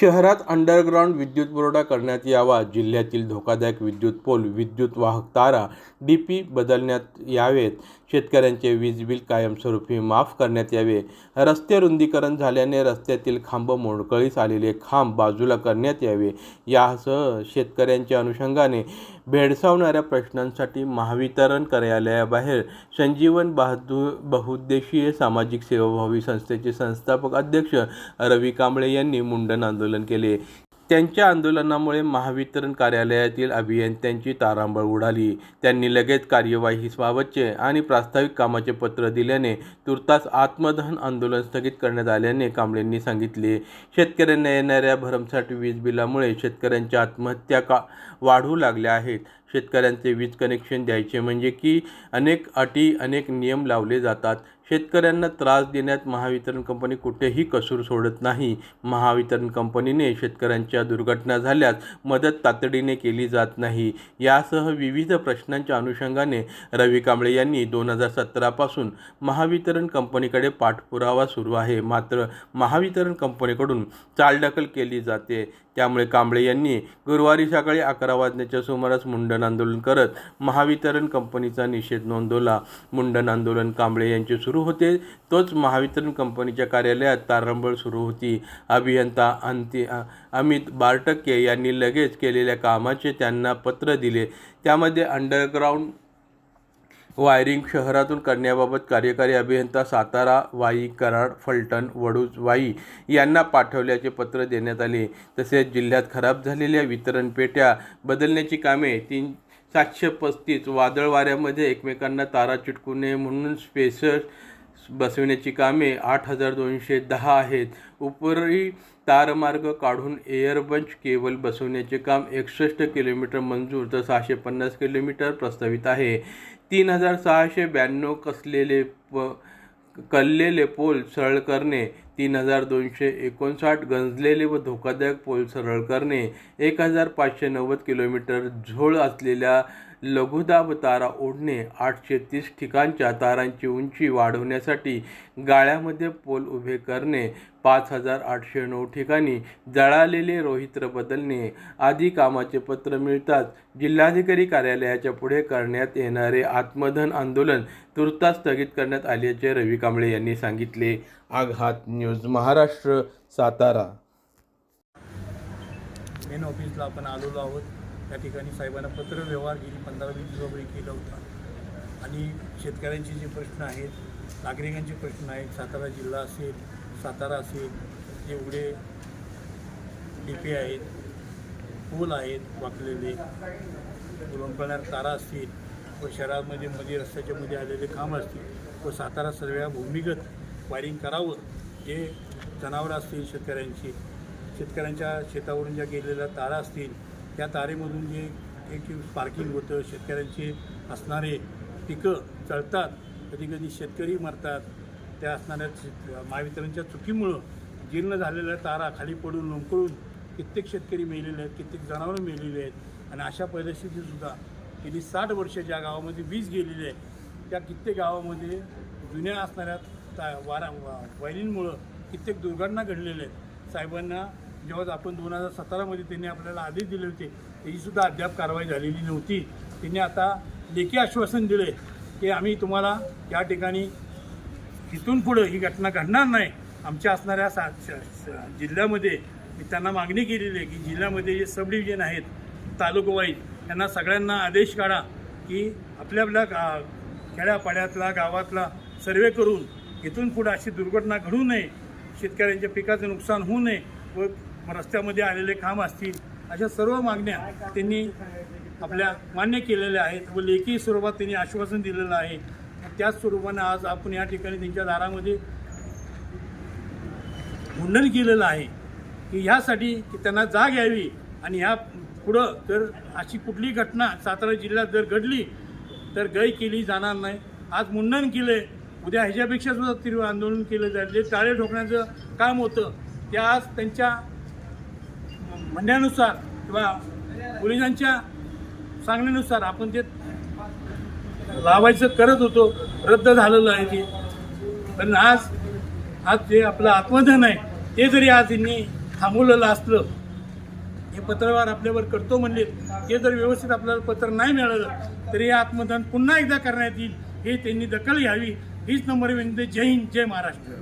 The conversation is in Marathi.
शहरात अंडरग्राऊंड विद्युत पुरवठा करण्यात यावा जिल्ह्यातील धोकादायक विद्युत पोल विद्युत वाहक तारा डी पी बदलण्यात यावेत. शेतकऱ्यांचे वीज बिल कायमस्वरूपी माफ करण्यात यावे. रस्ते रुंदीकरण झाल्याने रस्त्यातील खांब मोडकळीस आलेले खांब बाजूला करण्यात यावे. यासह शेतकऱ्यांच्या अनुषंगाने भेडसावणाऱ्या प्रश्नांसाठी महावितरण कार्यालयाबाहेर संजीवन बहादूर बहुउद्देशीय सामाजिक सेवाभावी संस्थेचे संस्थापक अध्यक्ष रवी कांबळे यांनी मुंडन आंदोलन केले. त्यांच्या आंदोलनामुळे महावितरण कार्यालयातील अभियंत्यांची तारांबळ उडाली. त्यांनी लगेच कार्यवाहीबाबतचे आणि प्रास्ताविक कामाचे पत्र दिल्याने तुर्तास आत्मदहन आंदोलन स्थगित करण्यात आल्याने कांबळेंनी सांगितले. शेतकऱ्यांना येणाऱ्या भरमसाठ वीज बिलामुळे शेतकऱ्यांच्या आत्महत्या का वाढू लागल्या आहेत? शेतकऱ्यांचे वीज कनेक्शन द्यायचे म्हणजे की अनेक अटी अनेक नियम लावले जातात. शेतकऱ्यांना त्रास देण्यात महावितरण कंपनी कुठेही कसूर सोडत नाही. महावितरण कंपनीने शेतकऱ्यांच्या दुर्घटना झाल्यास मदत तातडीने केली जात नाही. यासह विविध प्रश्नांच्या अनुषंगाने रवी कांबळे यांनी दोन हजार सतरापासून महावितरण कंपनीकडे पाठपुरावा सुरू आहे. मात्र महावितरण कंपनीकडून चालढकल केली जाते. त्यामुळे कांबळे यांनी गुरुवारी सकाळी अकरा वाजण्याच्या सुमारास मुंडन आंदोलन करत महावितरण कंपनीचा निषेध नोंदवला. मुंडन आंदोलन कांबळे यांचे सुरू होते तोच महावितरण कंपनीच्या कार्यालयात तारंबळ सुरू होती. अभियंता अंति अमित बारटक्के यांनी लगेच केलेल्या कामाचे त्यांना पत्र दिले. त्यामध्ये अंडरग्राऊंड वायरिंग शहरातून करण्याबाबत कार्यकारी अभियंता सातारा वाई कराड फलटण वडूज वाई यांना पाठवल्याचे पत्र देण्यात आले. तसेच जिल्ह्यात खराब झालेल्या वितरण पेट्या बदलण्याची कामे तीन सातशे पस्तीस वादळ वाऱ्यामध्ये एकमेकांना तारा चिटकू नये म्हणून स्पेसर बसविण्याची कामे आठ हजार दोनशे दहा आहेत. उपरी तारमार्ग काढून एअरबंच केबल बसवण्याचे काम एकसष्ट किलोमीटर मंजूर तर सहाशे पन्नास किलोमीटर प्रस्तावित आहे. तीन हजार सहाशे ब्याण्णव कसलेले प कललेले पोल सरळ करणे तीन हजार दोनशे एकोणसाठ गंजलेले व धोकादायक पोल सरळ करणे एक हजार पाचशे नव्वद किलोमीटर झोळ असलेल्या लघुदाब तारा ओढणे आठशे तीस ठिकाणच्या तारांची उंची वाढवण्यासाठी गाळ्यामध्ये पोल उभे करणे पाच हजार आठशे नऊ ठिकाणी जळालेले रोहित्र बदलणे. आदी कामाचे पत्र मिळताच जिल्हाधिकारी कार्यालयाच्या पुढे करण्यात येणारे आत्मधन आंदोलन तुर्तास स्थगित करण्यात आल्याचे रवी कांबळे यांनी सांगितले. आघात न्यूज महाराष्ट्र सातारा. मेन ऑफिसला आपण आलेलो आहोत. त्या ठिकाणी साहेबांना पत्र व्यवहार गेली पंधरा वीस दिवसापूर्वी केला होता. आणि शेतकऱ्यांचे जे प्रश्न आहेत नागरिकांचे प्रश्न आहेत सातारा जिल्हा असेल सातारा असेल जेवढे डी पी आहेत पूल आहेत वाकलेले पुरवणपणार तारा असतील व शहरामध्ये मध्ये रस्त्याच्या मध्ये आलेले खांब असतील व सातारा सर्व भूमिगत वायरिंग करावं जे जनावरं असतील शेतकऱ्यांची शेतकऱ्यांच्या शेतावरून ज्या गेलेल्या तारा असतील त्या तारेमधून जे एक स्पार्किंग होतं शेतकऱ्यांचे असणारे पिकं चळतात कधी कधी शेतकरी मरतात. त्या असणाऱ्या महावितरणच्या चुकीमुळं जीर्ण झालेल्या तारा खाली पडून लोंकळून कित्येक शेतकरी मेलेले आहेत कित्येक जनावरं मेलेली आहेत. आणि अशा परिस्थितीसुद्धा गेली साठ वर्ष ज्या गावामध्ये वीज गेलेली आहे त्या कित्येक गावामध्ये जुन्या असणाऱ्या ता वारा वा वायरींमुळं कित्येक दुर्घटना घडलेल्या आहेत. साहेबांना जेव्हा आपण दोन हजार सतरामध्ये त्यांनी आपल्याला आदेश दिले होते त्याचीसुद्धा अद्याप कारवाई झालेली नव्हती. त्यांनी आता लेखी आश्वासन दिले की आम्ही तुम्हाला या ठिकाणी इथून पुढं ही घटना घडणार नाही. आमच्या असणाऱ्या सा श- जिल्ह्यामध्ये मी त्यांना मागणी केलेली आहे की जिल्ह्यामध्ये जे सब डिव्हिजन आहेत तालुकावाईज त्यांना सगळ्यांना आदेश काढा की आपल्या आपल्या गा खेड्यापाड्यातला गावातला सर्वे करून इथून पुढं अशी दुर्घटना घडू नये शेतकऱ्यांच्या पिकाचं नुकसान होऊ नये व रस्त्यामध्ये आलेले खांब असतील अशा सर्व मागण्या त्यांनी आपल्या मान्य केलेल्या आहेत. व लेखी स्वरूपात त्यांनी आश्वासन दिलेलं आहे. त्याच स्वरूपाने आज आपण या ठिकाणी त्यांच्या दारामध्ये मुंडन केलेलं आहे. की ह्यासाठी की त्यांना जाग यावी आणि ह्या पुढं जर अशी कुठली घटना सातारा जिल्ह्यात जर घडली तर गय केली जाणार नाही. आज मुंडन केलं उद्या ह्याच्यापेक्षा सुद्धा तीव्र आंदोलन केलं जाईल. जे टाळे ठोकण्याचं काम होतं ते आज त्यांच्या म्हणण्यानुसार किंवा पोलिसांच्या सांगण्यानुसार आपण ते लावायचं करत होतो. रद्द झालेलं आहे ते. पण आज आज जे आपलं आत्मधन आहे ते जरी आज यांनी थांबवलेलं असलं हे पत्रव्यवहार आपल्यावर करतो म्हणले हे जर व्यवस्थित आपल्याला पत्र नाही मिळालं तरी हे आत्मधन पुन्हा एकदा करण्यात येईल हे त्यांनी दखल घ्यावी. हीच नंबर विनंती. जय हिंद जय महाराष्ट्र.